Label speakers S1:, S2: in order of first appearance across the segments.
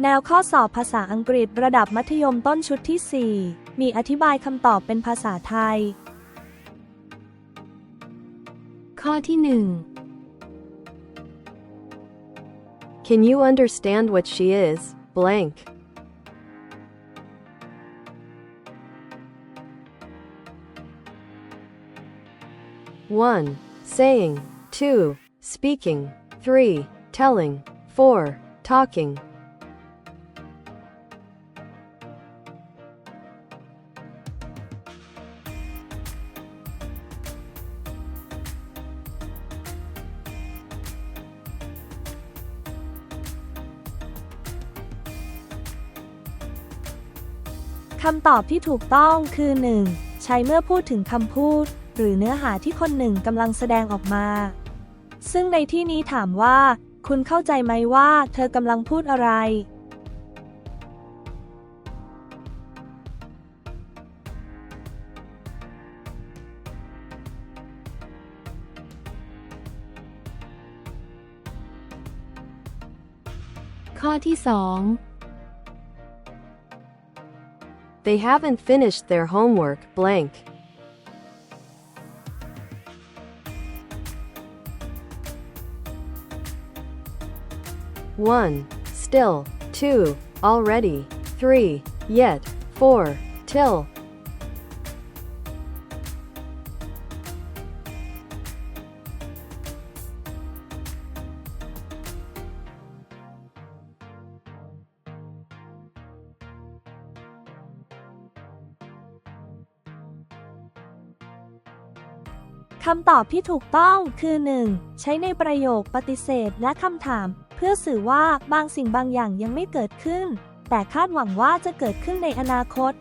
S1: แนวข้อสอบภาษาอังกฤษระดับมัธยมต้นชุดที่ 4 มีอธิบายคำตอบเป็นภาษาไทย
S2: ข้อที่หนึ่ง
S3: Can you understand what she is? Blank. One, saying. Two, speaking. Three, telling. Four, talking.
S1: คำตอบที่ถูกต้องคือ 1. ใช้เมื่อพูดถึงคำพูด หรือเนื้อหาที่คนหนึ่งกำลังแสดงออกมา ซึ่งในที่นี้ถามว่า คุณเข้าใจไหมว่า เธอกำลังพูดอะไร
S2: ข้อที่สอง
S3: They haven't finished their homework. Blank. One, still. Two, already. Three, yet. Four, till.
S1: คำตอบที่ถูกต้องคือ 1. ใช้ในประโยคปฏิเสธและคำถาม เพื่อสื่อว่าบางสิ่งบางอย่างยังไม่เกิดขึ้น แต่คาดหวังว่าจะเกิดขึ้นในอนาคต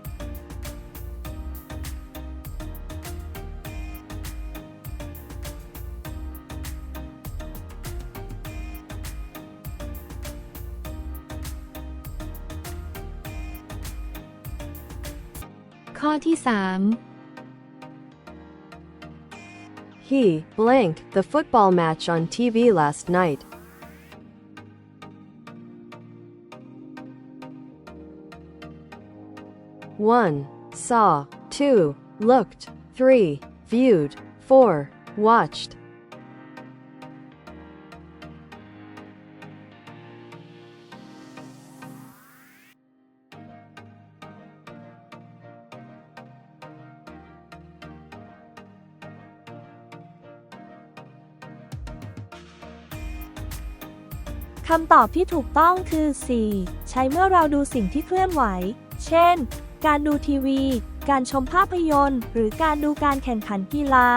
S2: ข้อที่ 3
S3: He, blank, the football match on TV last night. One, saw. Two, looked. Three, viewed. Four, watched.
S1: คำตอบที่ถูกต้องคือ 4. ใช้เมื่อเราดูสิ่งที่เคลื่อนไหว เช่น การดูทีวี การชมภาพยนตร์ หรือการดูการแข่งขันกีฬา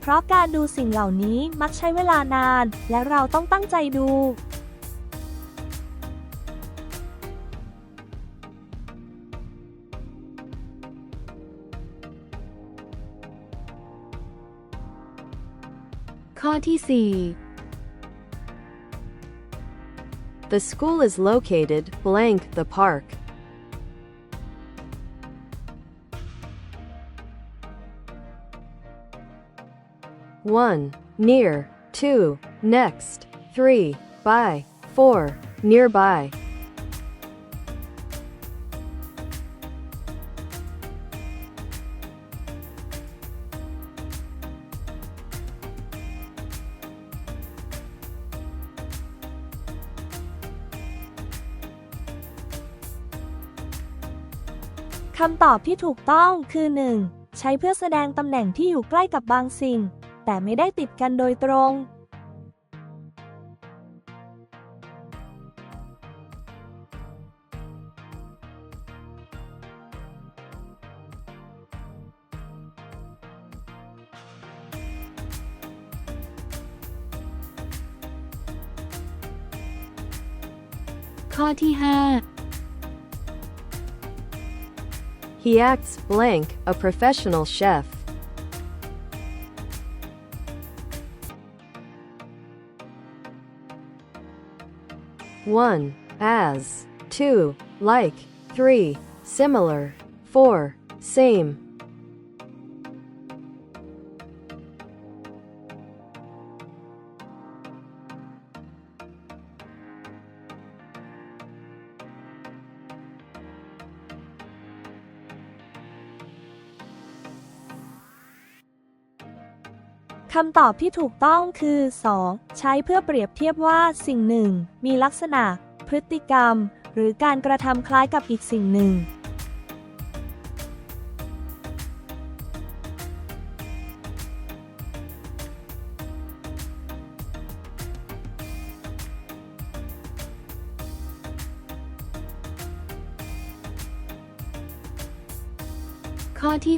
S1: เพราะการดูสิ่งเหล่านี้มักใช้เวลานาน และเราต้องตั้งใจดู
S2: ข้อที่สี่
S3: The school is located, blank, the park. One, near. Two, next. Three, by. Four, nearby.
S1: คำตอบที่ถูกต้องคือ 1. ใช้เพื่อแสดงตำแหน่งที่อยู่ใกล้กับบางสิ่ง แต่ไม่ได้ติดกันโดยตรง
S2: ข้อที่ 5
S3: He acts blank, a professional chef. One, as. Two, like. Three, similar. Four, same.
S1: คำตอบที่ถูกต้องคือ 2. ใช้เพื่อเปรียบเทียบว่าสิ่งหนึ่ง มีลักษณะ พฤติกรรม หรือการกระทำคล้ายกับอีกสิ่งหนึ่ง
S2: ข้อที่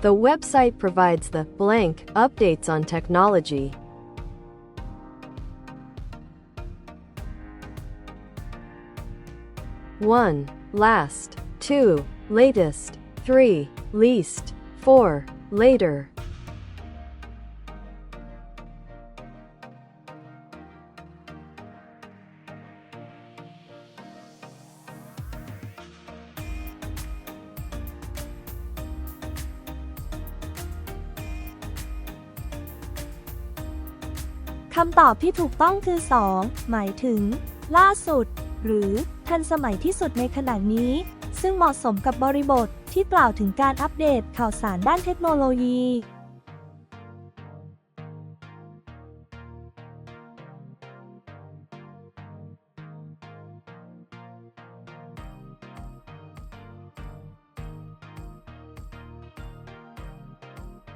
S3: The website provides the blank updates on technology. One, last, two, latest, three, least, four, later.
S1: คำตอบที่ถูกต้องคือ 2 หมายถึง ล่าสุด หรือทันสมัยที่สุดในขณะนี้ ซึ่งเหมาะสมกับบริบทที่กล่าวถึงการอัปเดตข่าวสารด้านเทคโนโลยี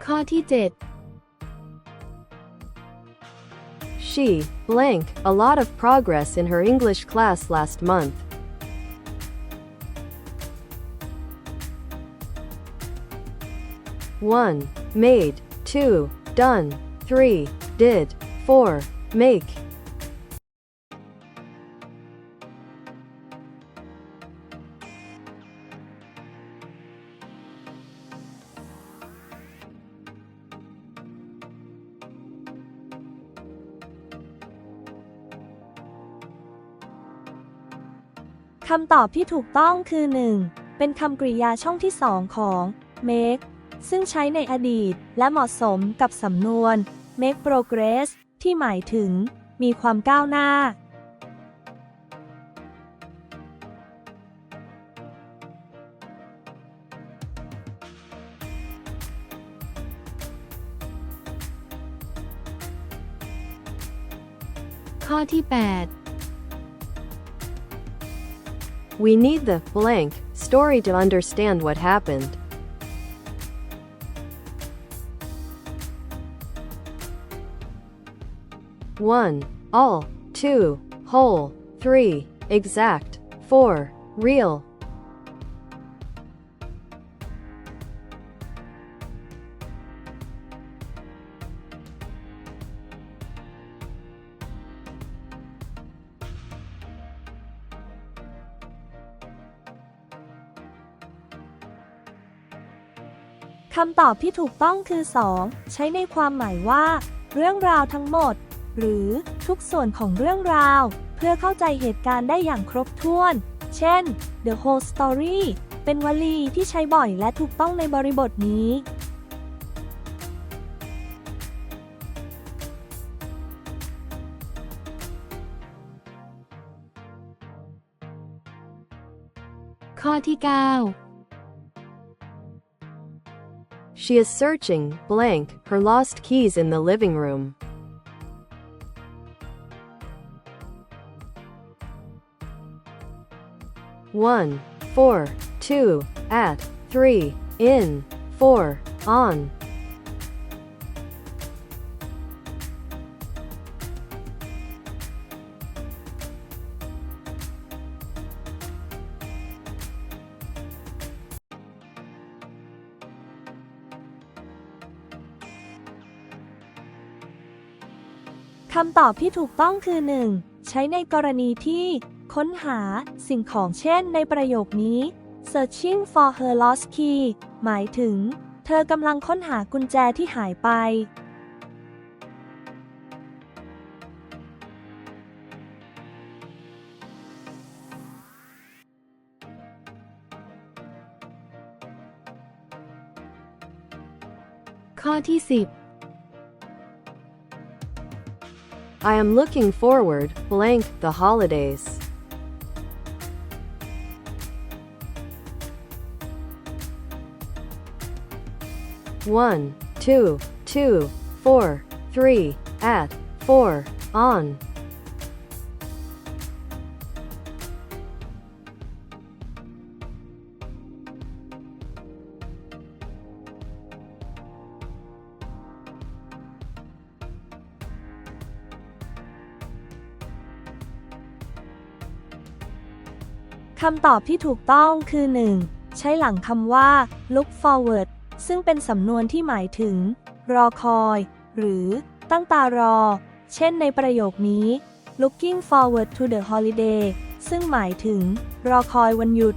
S2: ข้อที่
S3: She, blank, a lot of progress in her English class last month. One, made, two, done, three, did, four, make.
S1: คำตอบที่ถูกต้องคือ 1. เป็นคำกริยาช่องที่ 2 ของ make ซึ่งใช้ในอดีตและเหมาะสมกับสำนวน make progress ที่หมายถึง มีความก้าวหน้า
S2: 8ข้อที่
S3: We need the blank story to understand what happened. One, all, two, whole, three, exact, four, real.
S1: คำตอบที่ถูกต้องคือ 2 ใช้ในความหมายว่า เรื่องราวทั้งหมด หรือทุกส่วนของเรื่องราว เพื่อเข้าใจเหตุการณ์ได้อย่างครบถ้วน เช่น the whole story เป็นวลีที่ใช้บ่อยและถูกต้องในบริบทนี้
S2: ข้อที่ 9
S3: She is searching blank her lost keys in the living room. One, four, two, at, three, in, four, on.
S1: คำตอบที่ถูกต้องคือ 1. ใช้ในกรณีที่ ค้นหาสิ่งของเช่นในประโยคนี้ searching for her lost key หมายถึง เธอกำลังค้นหากุญแจที่หายไป
S2: ข้อที่ 10
S3: I am looking forward blank the holidays. 1, 2, 2, 4, 3, at, 4, on.
S1: คำตอบที่ถูกต้องคือ 1. ใช้หลังคำว่า look forward ซึ่งเป็นสำนวนที่หมายถึง รอคอย หรือตั้งตารอ เช่นในประโยคนี้ looking forward to the holiday ซึ่งหมายถึง รอคอยวันหยุด